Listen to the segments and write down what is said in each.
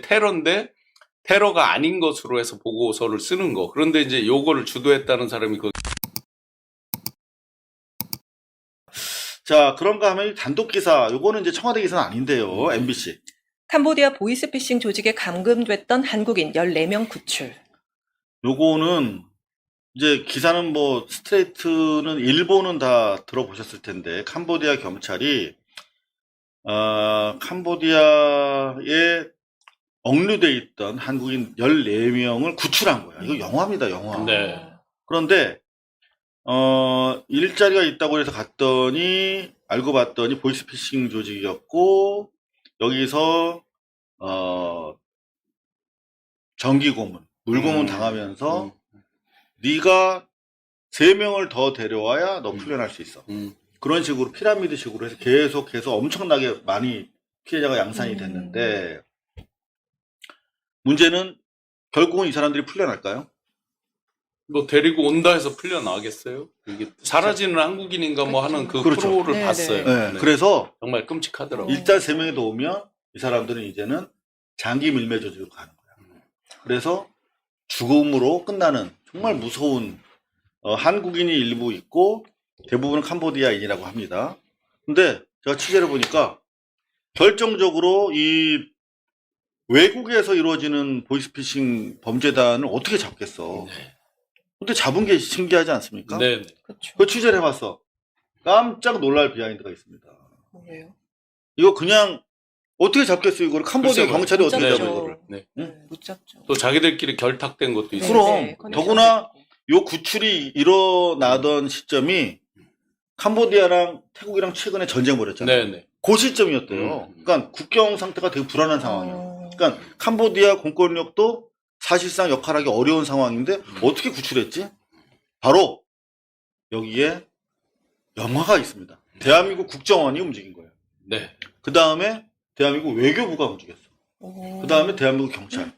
테러인데 테러가 아닌 것으로 해서 보고서를 쓰는 거. 그런데 이제 요거를 주도했다는 사람이 그 자, 그런가 하면 이 단독 기사, 요거는 이제 청와대 기사는 아닌데요. MBC. 캄보디아 보이스피싱 조직에 감금됐던 한국인 14명 구출. 요거는 이제 기사는 뭐 스트레이트는 일본은 다 들어보셨을 텐데 캄보디아 경찰이 어, 캄보디아에 억류돼 있던 한국인 14명을 구출한 거야. 이거 영화입니다, 영화. 네. 그런데 어, 일자리가 있다고 해서 갔더니 알고 봤더니 보이스피싱 조직이었고 여기서 어, 전기 고문, 물고문 음. 당하면서 음, 네가 세 명을 더 데려와야 너 음. 풀려날 수 있어. 음. 그런 식으로 피라미드식으로 해서 계속 계속 엄청나게 많이 피해자가 양산이 음. 됐는데 문제는 결국은 이 사람들이 풀려날까요? 뭐 데리고 온다 해서 풀려나겠어요? 이게 사라지는 한국인인가 뭐 하는 그 그렇죠. 프로를 네, 봤어요. 네. 네. 그래서 정말 끔찍하더라고요. 일단 세 명이 더 오면 이 사람들은 이제는 장기 밀매 조직으로 가는 거야. 그래서 죽음으로 끝나는 정말 무서운 어, 한국인이 일부 있고 대부분은 캄보디아인이라고 합니다. 근데 제가 취재를 보니까 결정적으로 이 외국에서 이루어지는 보이스피싱 범죄단을 어떻게 잡겠어. 네. 근데 잡은 게 신기하지 않습니까? 네. 네. 그렇죠. 그 취재를 해봤어. 깜짝 놀랄 비하인드가 있습니다. 뭐예요? 이거 그냥 어떻게 잡겠어요 이거를 캄보디아 글쎄요. 경찰이 어떻게 네, 잡아 잡죠. 이거를 네. 응? 못 잡죠. 또 자기들끼리 결탁된 것도 있어요. 그럼, 컨디션도 더구나 있고. 요 구출이 일어나던 시점이 캄보디아랑 태국이랑 최근에 전쟁 벌였잖아요 네, 네. 그 시점이었대요 음. 그러니까 국경 상태가 되게 불안한 상황이에요 어, 그러니까 캄보디아 공권력도 사실상 역할하기 어려운 상황인데 음. 어떻게 구출했지 바로 여기에 영화가 있습니다 대한민국 국정원이 움직인 거예요 네. 그 다음에 대한민국 외교부가 움직였어 오. 그 다음에 대한민국 경찰.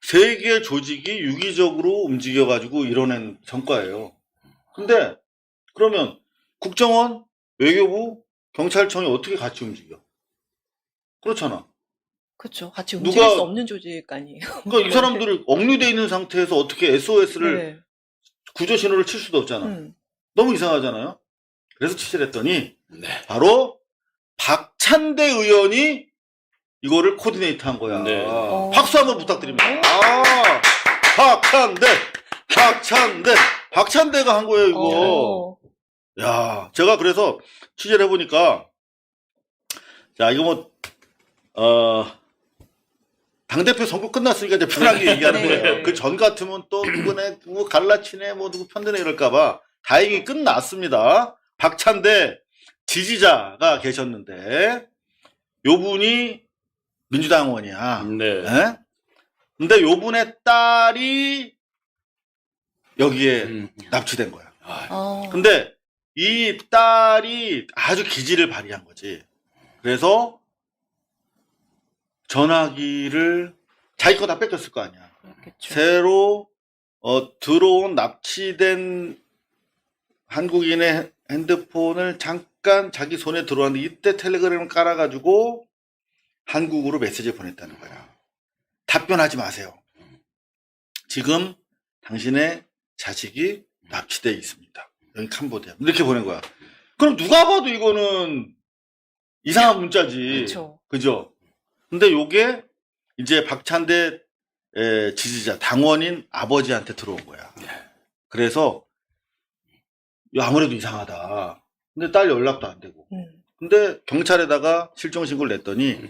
세 개의 조직이 유기적으로 움직여가지고 이뤄낸 성과예요. 근데, 그러면 국정원, 외교부, 경찰청이 어떻게 같이 움직여? 그렇잖아. 그렇죠. 같이 누가- 움직일 수 없는 조직 아니에요. 그러니까 이 사람들이 억류돼 있는 상태에서 어떻게 SOS를 네. 구조 신호를 칠 수도 없잖아. 음. 너무 이상하잖아요. 그래서 취재를 했더니 네. 바로 박찬대 의원이 이거를 코디네이트 한 거야. 네. 어. 박수 한번 부탁드립니다. 아, 박찬대, 박찬대, 박찬대가 한 거예요, 이거. 어. 야, 제가 그래서 취재를 해보니까, 자, 이거 뭐, 어, 당대표 선거 끝났으니까 이제 편하게 얘기하는 네. 거예요. 그 전 같으면 또 누구네, 누구 갈라치네, 뭐 누구 편드네 이럴까봐 다행히 끝났습니다. 박찬대 지지자가 계셨는데, 요 분이 민주당원이야. 네. 예? 근데 요 분의 딸이 여기에 음. 납치된 거야. 아, 어. 근데 이 딸이 아주 기지를 발휘한 거지. 그래서 전화기를 자기 거 다 뺏겼을 거 아니야. 그렇겠죠. 새로 어, 들어온 납치된 한국인의 핸드폰을 잠깐 자기 손에 들어왔는데 이때 텔레그램을 깔아가지고 한국으로 메시지 보냈다는 거야. 답변하지 마세요. 지금 당신의 자식이 납치되어 있습니다. 여기 캄보디아. 이렇게 보낸 거야. 그럼 누가 봐도 이거는 이상한 문자지. 그렇죠. 그죠? 근데 요게 이제 박찬대 에, 지지자, 당원인 아버지한테 들어온 거야. 그래서 야, 아무래도 이상하다. 근데 딸 연락도 안 되고. 음. 근데 경찰에다가 실종 신고를 냈더니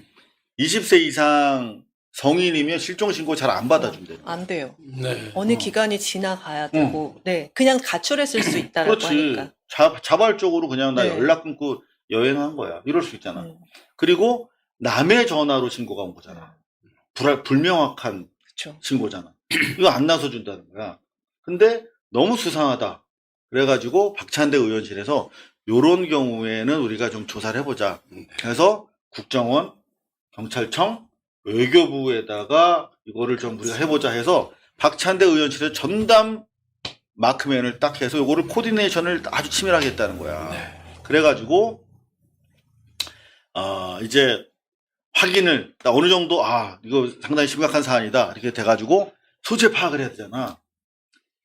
20세 이상 성인이면 실종 신고 잘 안 받아준대. 안 돼요. 네. 어느 어. 기간이 지나가야 되고, 네. 그냥 가출했을 수 있다라고 그렇지. 하니까. 자, 자발적으로 그냥 나 네. 연락 끊고 여행한 거야. 이럴 수 있잖아. 음. 그리고 남의 전화로 신고가 온 거잖아. 불, 불명확한 그렇죠. 신고잖아. 이거 안 나서 준다는 거야. 근데 너무 수상하다. 그래가지고 박찬대 의원실에서 요런 경우에는 우리가 좀 조사를 해보자. 네. 그래서 국정원, 경찰청, 외교부에다가 이거를 좀 우리가 해보자 해서 박찬대 의원실에 전담 마크맨을 딱 해서 요거를 코디네이션을 아주 치밀하게 했다는 거야. 네. 그래가지고 아 이제 확인을 나 어느 정도 아 이거 상당히 심각한 사안이다 이렇게 돼가지고 소재 파악을 해야 되잖아.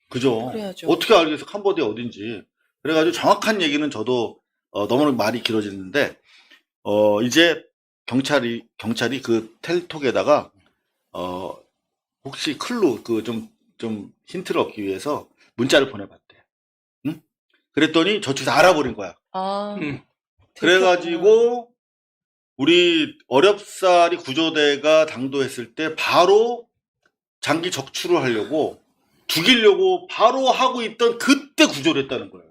그죠? 그래야죠. 어떻게 알겠어 캄보디아 어딘지. 그래가지고 정확한 얘기는 저도 어, 너무 말이 길어지는데 어 이제 경찰이 경찰이 그 텔톡에다가 어 혹시 클루 그좀 좀 힌트를 얻기 위해서 문자를 보내봤대. 응? 그랬더니 저쪽에서 알아버린 거야. 아, 음. 그래가지고 우리 어렵사리 구조대가 당도했을 때 바로 장기 적출을 하려고 죽이려고 바로 하고 있던 그때 구조를 했다는 거예요.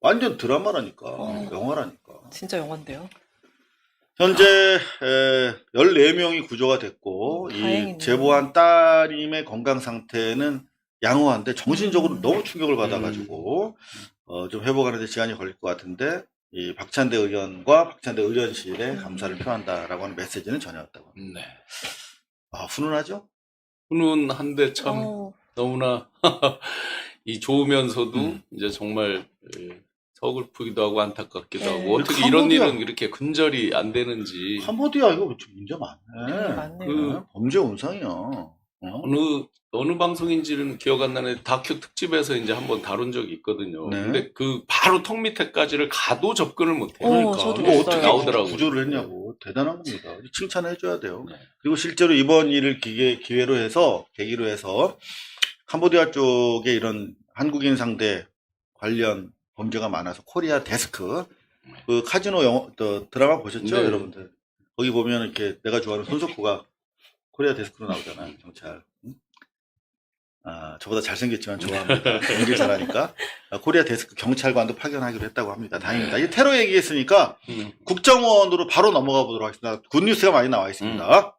완전 드라마라니까 어. 영화라니까. 진짜 영화인데요. 현재 에, 14명이 구조가 됐고 이 다행이네요. 제보한 따님의 건강 상태는 양호한데 정신적으로 음. 너무 충격을 받아가지고 어, 좀 회복하는데 시간이 걸릴 것 같은데 이 박찬대 의원과 박찬대 의원실에 음. 감사를 표한다라고 하는 메시지는 전해왔다고. 네. 아 훈훈하죠? 훈훈한데 참 어, 너무나 이 좋으면서도 음. 이제 정말 예, 서글프기도 하고 안타깝기도 네. 하고 어떻게 이런 캄보디아. 일은 이렇게 근절이 안 되는지 캄보디아 이거 좀 문제 많네. 맞네요. 그- 범죄 온상이야. 어? 어느 어느 방송인지는 기억 안 나는데 다큐 특집에서 이제 한번 다룬 적이 있거든요. 네. 근데 그 바로 턱 밑에까지를 가도 접근을 못 해요. 어, 그러니까 저도 이거. 어떻게 나오더라고요. 구조를 했냐고 대단한 겁니다. 칭찬해 줘야 돼요. 네. 그리고 실제로 이번 일을 기계, 기회로 해서 계기로 해서 캄보디아 쪽에 이런 한국인 상대 관련 범죄가 많아서 코리아 데스크 그 카지노 영화 또 드라마 보셨죠 네. 여러분들 거기 보면 이렇게 내가 좋아하는 손석구가 코리아 데스크로 나오잖아요 경찰 응? 아 저보다 잘생겼지만 좋아합니다 연기 잘하니까 아, 코리아 데스크 경찰관도 파견하기로 했다고 합니다 다행입니다 이게 테러 얘기했으니까 음. 국정원으로 바로 넘어가 보도록 하겠습니다 굿뉴스가 많이 나와 있습니다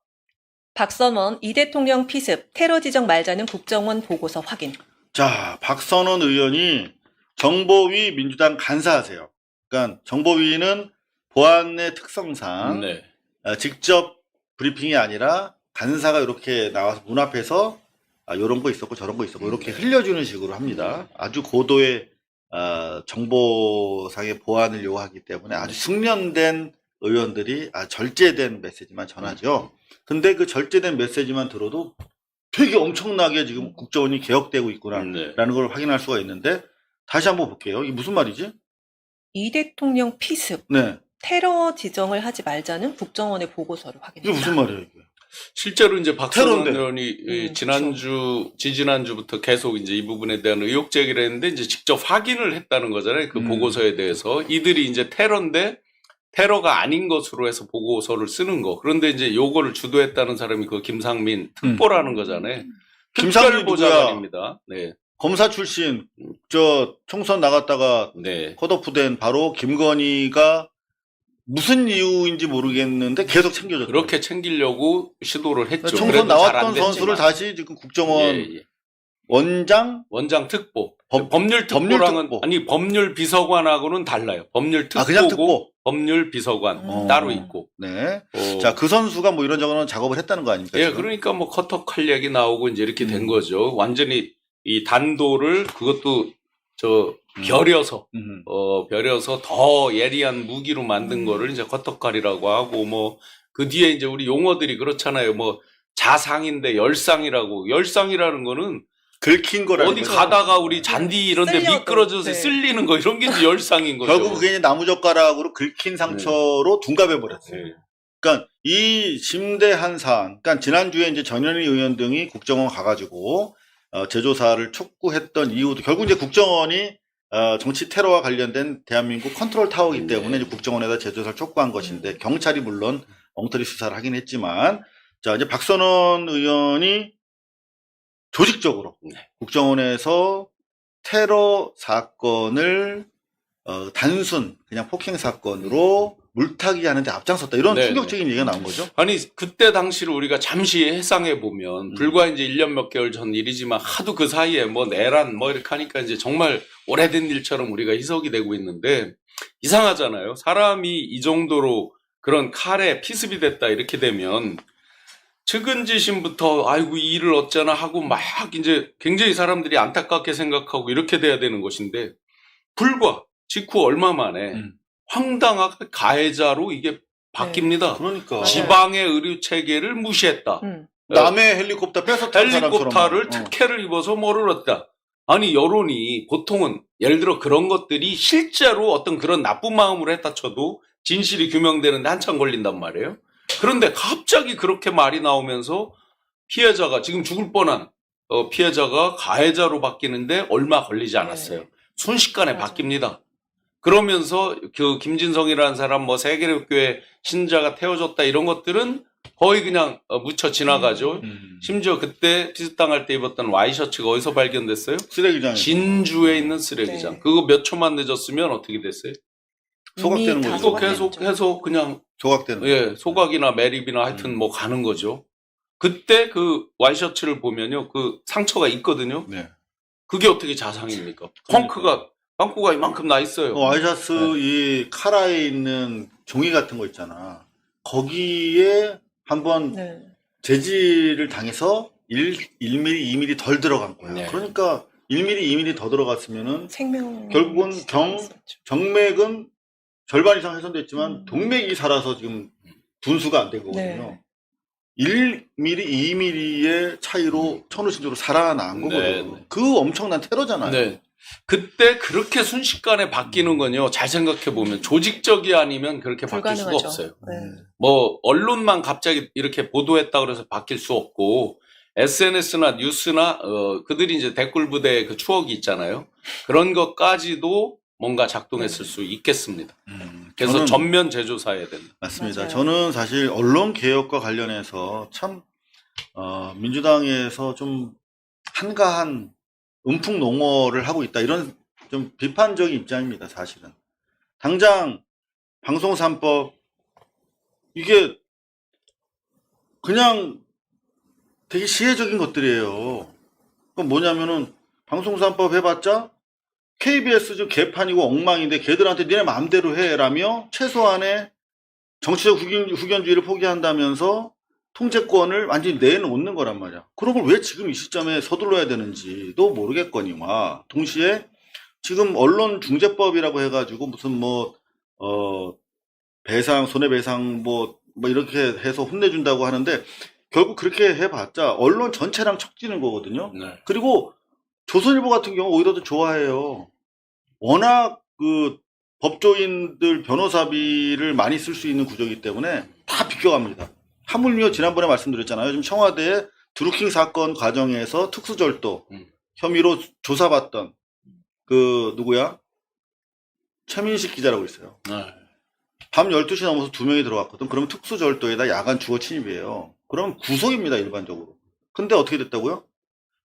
박선원 이 대통령 피습 테러 지정 말자는 국정원 보고서 확인. 자, 박선원 의원이 정보위 민주당 간사하세요. 그러니까 정보위는 보안의 특성상 네. 아, 직접 브리핑이 아니라 간사가 이렇게 나와서 문 앞에서 아, 이런 거 있었고 저런 거 있었고 이렇게 흘려주는 식으로 합니다. 아주 고도의 아, 정보상의 보안을 요구하기 때문에 아주 숙련된 의원들이 아, 절제된 메시지만 전하죠. 근데 그 절제된 메시지만 들어도 되게 엄청나게 지금 국정원이 개혁되고 있구나라는 네. 걸 확인할 수가 있는데 다시 한번 볼게요. 이게 무슨 말이지? 이 대통령 피습 네. 테러 지정을 하지 말자는 국정원의 보고서를 이게 확인했다. 무슨 말이에요, 이게? 실제로 이제 박선원 테러인데. 의원이 이 음, 지난주 지지난주부터 계속 이제 이 부분에 대한 의혹 제기를 했는데 이제 직접 확인을 했다는 거잖아요. 그 음. 보고서에 대해서 이들이 이제 테러인데 테러가 아닌 것으로 해서 보고서를 쓰는 거. 그런데 이제 요거를 주도했다는 사람이 그 김상민 특보라는 거잖아요. 음. 김상민이 특별보좌관입니다. 네. 검사 출신 저 총선 나갔다가 네. 컷오프된 바로 김건희가 무슨 이유인지 모르겠는데 계속 챙겨줬어요. 그렇게 챙기려고 시도를 했죠. 총선 나왔던 선수를. 다시 지금 국정원 예, 예. 원장 원장 특보. 법- 법률 법률 특보랑은 특보. 아니 법률 비서관하고는 달라요. 법률 특보고 아 그냥 특보. 법률 비서관 음. 따로 있고. 네. 어, 자그 선수가 뭐 이런저런 작업을 했다는 거 아닙니까? 예, 지금? 그러니까 뭐 커터칼 얘기 나오고 이제 이렇게 된 음. 거죠. 완전히 이 단도를 그것도 저 음. 벼려서 음. 어 벼려서 더 예리한 무기로 만든 음. 거를 이제 커터칼이라고 하고 뭐 그 뒤에 이제 우리 용어들이 그렇잖아요. 뭐 자상인데 열상이라고 열상이라는 거는 긁힌 거라는 어디 거죠. 가다가 우리 잔디 이런 데 쓸려도, 미끄러져서 네. 쓸리는 거 이런 게 이제 열상인 거죠. 결국 그게 이제 나무젓가락으로 긁힌 상처로 둔갑해 버렸어요. 네. 그러니까 이 심대한 사안, 그러니까 지난주에 이제 전현희 의원 등이 국정원 가가지고 어, 재조사를 촉구했던 이유도 결국 이제 국정원이 어, 정치 테러와 관련된 대한민국 컨트롤 타워이기 때문에 네. 국정원에다 재조사를 촉구한 것인데 경찰이 물론 엉터리 수사를 하긴 했지만 자 이제 박선원 의원이 조직적으로 네. 국정원에서 테러 사건을 어, 단순 그냥 폭행 사건으로 물타기 하는데 앞장섰다 이런 네, 충격적인 얘기가 나온 거죠. 아니 그때 당시를 우리가 잠시 해상해 보면 음. 불과 이제 1년 몇 개월 전 일이지만 하도 그 사이에 뭐 내란 뭐 이렇게 하니까 이제 정말 오래된 일처럼 우리가 희석이 되고 있는데 이상하잖아요. 사람이 이 정도로 그런 칼에 피습이 됐다 이렇게 되면 측은지심부터 아이고 이 일을 어쩌나 하고 막 이제 굉장히 사람들이 안타깝게 생각하고 이렇게 돼야 되는 것인데 불과 직후 얼마 만에 음. 황당하게 가해자로 이게 바뀝니다. 그러니까 맞아요. 지방의 의료 체계를 무시했다. 음. 남의 헬리콥터 뺏어 탄 헬리콥터를 사람처럼 어. 특혜를 입어서 뭐를 얻다. 아니 여론이 보통은 예를 들어 그런 것들이 실제로 어떤 그런 나쁜 마음으로 했다 쳐도 진실이 규명되는데 한참 걸린단 말이에요. 그런데 갑자기 그렇게 말이 나오면서 피해자가 지금 죽을 뻔한 어, 피해자가 가해자로 바뀌는데 얼마 걸리지 않았어요. 네. 순식간에. 바뀝니다. 그러면서 그 김진성이라는 사람 뭐 세계교회 신자가 태워졌다 이런 것들은 거의 그냥 어, 묻혀 지나가죠. 음. 심지어 그때 피습당할 때 입었던 와이셔츠가 어디서 발견됐어요? 쓰레기장에 진주에 있는 쓰레기장. 네. 그거 몇 초만 늦었으면 어떻게 됐어요? 소각되는 거죠. 계속 소각됐죠. 해서 그냥 조각되는 예 소각이나 매립이나 하여튼 음. 뭐 가는 거죠. 그때 그 와이셔츠를 보면요 그 상처가 있거든요. 네. 그게 어떻게 자상입니까? 펑크가 빵꾸가 이만큼 나 있어요. 어, 와이셔츠 네. 이 카라에 있는 종이 같은 거 있잖아. 거기에 한번 네. 재질을 당해서 1, 1mm, 2mm 덜 들어간 거야. 네. 그러니까 1mm, 2mm 더 들어갔으면은 생명 결국은 경-. 정맥은 절반 이상 훼손됐지만 음. 동맥이 살아서 지금 분수가 안 된 거거든요. 네. 1mm, 2mm의 차이로 천우신조로 살아난 거거든요. 네, 네. 그 엄청난 테러잖아요. 네. 그때 그렇게 순식간에 바뀌는 건요. 잘 생각해 보면 조직적이 아니면 그렇게 바뀔 수가 불가능하죠. 없어요. 네. 뭐 언론만 갑자기 이렇게 보도했다 그래서 바뀔 수 없고 SNS나 뉴스나 어, 그들이 이제 댓글 부대의 그 추억이 있잖아요. 그런 것까지도 뭔가 작동했을 수 있겠습니다. 음, 그래서 저는 전면 제조사해야 된다. 맞습니다. 맞아요. 저는 사실 언론 개혁과 관련해서 참 어, 민주당에서 좀 한가한 음풍 농어를 하고 있다 이런 좀 비판적인 입장입니다. 사실은 당장 방송 3법 이게 그냥 되게 시혜적인 것들이에요. 그건 뭐냐면은 방송 3법 해봤자 KBS 좀 개판이고 엉망인데 걔들한테 니네 마음대로 해라며 최소한의 정치적 후견, 후견주의를 포기한다면서 통제권을 완전히 내놓는 거란 말이야. 그런 걸 왜 지금 이 시점에 서둘러야 되는지도 모르겠거니와 동시에 지금 언론 중재법이라고 해가지고 무슨 뭐, 어, 배상, 손해배상 뭐, 뭐 이렇게 해서 혼내준다고 하는데 결국 그렇게 해봤자 언론 전체랑 척지는 거거든요. 네. 그리고 조선일보 같은 경우 오히려 더 좋아해요. 워낙 그 법조인들 변호사비를 많이 쓸 수 있는 구조이기 때문에 다 비껴갑니다. 하물며 지난번에 말씀드렸잖아요. 지금 청와대 드루킹 사건 과정에서 특수절도 음. 혐의로 조사받던 그 누구야? 최민식 기자라고 있어요. 네. 밤 12시 넘어서 두 명이 들어갔거든. 그러면 특수절도에다 야간 주거 침입이에요. 그러면 구속입니다, 일반적으로. 근데 어떻게 됐다고요?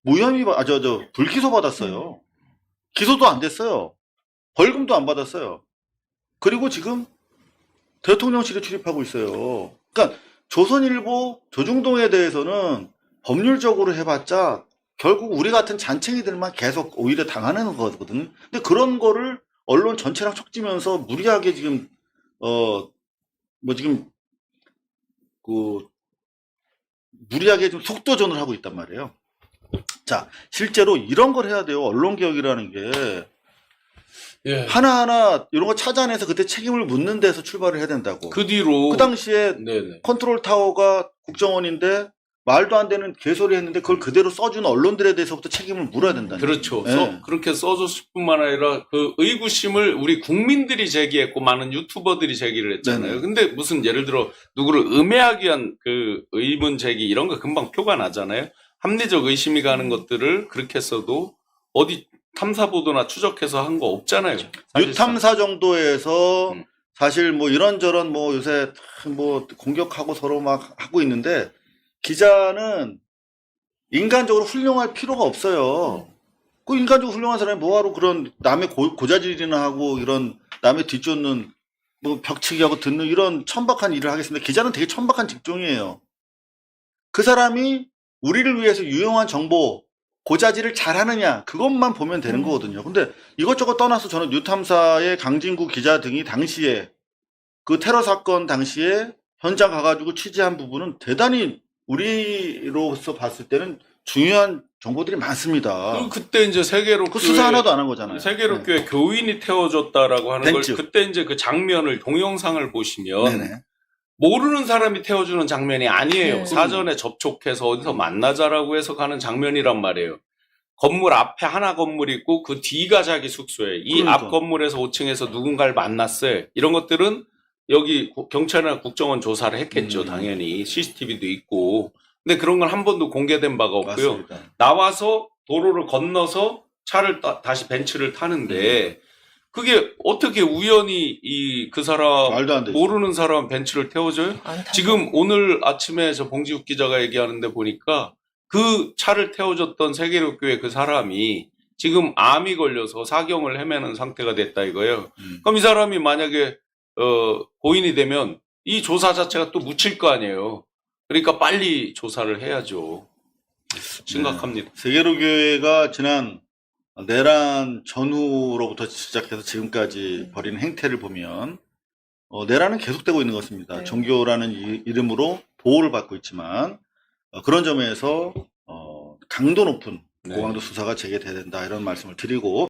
무혐의, 받- 아, 저, 저, 불기소 받았어요. 기소도 안 됐어요. 벌금도 안 받았어요. 그리고 지금 대통령실에 출입하고 있어요. 그러니까 조선일보 조중동에 대해서는 법률적으로 해봤자 결국 우리 같은 잔챙이들만 계속 오히려 당하는 거거든. 근데 그런 거를 언론 전체랑 척지면서 무리하게 지금 어, 뭐 지금, 그, 무리하게 좀 속도전을 하고 있단 말이에요. 자, 실제로 이런 걸 해야 돼요. 언론 개혁이라는 게. 예. 하나하나 이런 거 찾아내서 그때 책임을 묻는 데서 출발을 해야 된다고. 그, 그 뒤로 당시에 네네. 컨트롤 타워가 국정원인데 말도 안 되는 개소리 했는데 그걸 그대로 써준 언론들에 대해서부터 책임을 물어야 된다. 그렇죠. 네. 써- 그렇게 써줬을 뿐만 아니라 그 의구심을 우리 국민들이 제기했고 많은 유튜버들이 제기를 했잖아요. 네네. 근데 무슨 예를 들어 누구를 음해하기 위한 그 의문 제기 이런 거 금방 표가 나잖아요. 합리적 의심이 가는 것들을 그렇게 써도 어디 탐사 보도나 추적해서 한 거 없잖아요. 사실상. 유탐사 정도에서 음. 사실 뭐 이런저런 뭐 요새 뭐 공격하고 서로 막 하고 있는데 기자는 인간적으로 훌륭할 필요가 없어요. 그 인간적으로 훌륭한 사람이 뭐하러 그런 남의 고, 고자질이나 하고 이런 남의 뒤쫓는 뭐 벽치기하고 듣는 이런 천박한 일을 하겠습니다. 기자는 되게 천박한 직종이에요. 그 사람이 우리를 위해서 유용한 정보, 고자질을 잘하느냐 그것만 보면 되는 음. 거거든요. 근데 이것저것 떠나서 저는 뉴탐사의 강진구 기자 등이 당시에 그 테러 사건 당시에 현장 가가지고 취재한 부분은 대단히 우리로서 봤을 때는 중요한 정보들이 많습니다. 그 그때 이제 세계로 그 수사 하나도 안 한 거잖아요. 세계로 네. 교회 교인이 태워줬다라고 하는 벤츠. 걸 그때 이제 그 장면을 동영상을 보시면 네네. 모르는 사람이 태워주는 장면이 아니에요. 네. 사전에 접촉해서 어디서 만나자라고 해서 가는 장면이란 말이에요. 건물 앞에 하나 건물 있고 그 뒤가 자기 숙소에 이 그러니까. 앞 건물에서 5층에서 누군가를 만났어요. 이런 것들은 여기 구- 경찰이나 국정원 조사를 했겠죠. 음. 당연히 CCTV도 있고. 근데 그런 건 한 번도 공개된 바가 없고요. 맞습니다. 나와서 도로를 건너서 차를 따- 다시 벤츠를 타는데 그게 어떻게 우연히 이 그 사람 말도 안 되죠. 모르는 사람 벤츠를 태워줘요? 안타깝- 지금 오늘 아침에 저 봉지욱 기자가 얘기하는데 보니까 그 차를 태워줬던 세계로 교회 그 사람이 지금 암이 걸려서 사경을 헤매는 상태가 됐다 이거예요. 음. 그럼 이 사람이 만약에 어, 고인이 되면 이 조사 자체가 또 묻힐 거 아니에요. 그러니까 빨리 조사를 해야죠. 심각합니다. 세계로 교회가 지난 내란 전후로부터 시작해서 지금까지 벌이는 행태를 보면 어, 내란은 계속되고 있는 것입니다. 네. 종교라는 이, 이름으로 보호를 받고 있지만 어, 그런 점에서 어, 강도 높은 네. 고강도 수사가 재개돼야 된다 이런 말씀을 드리고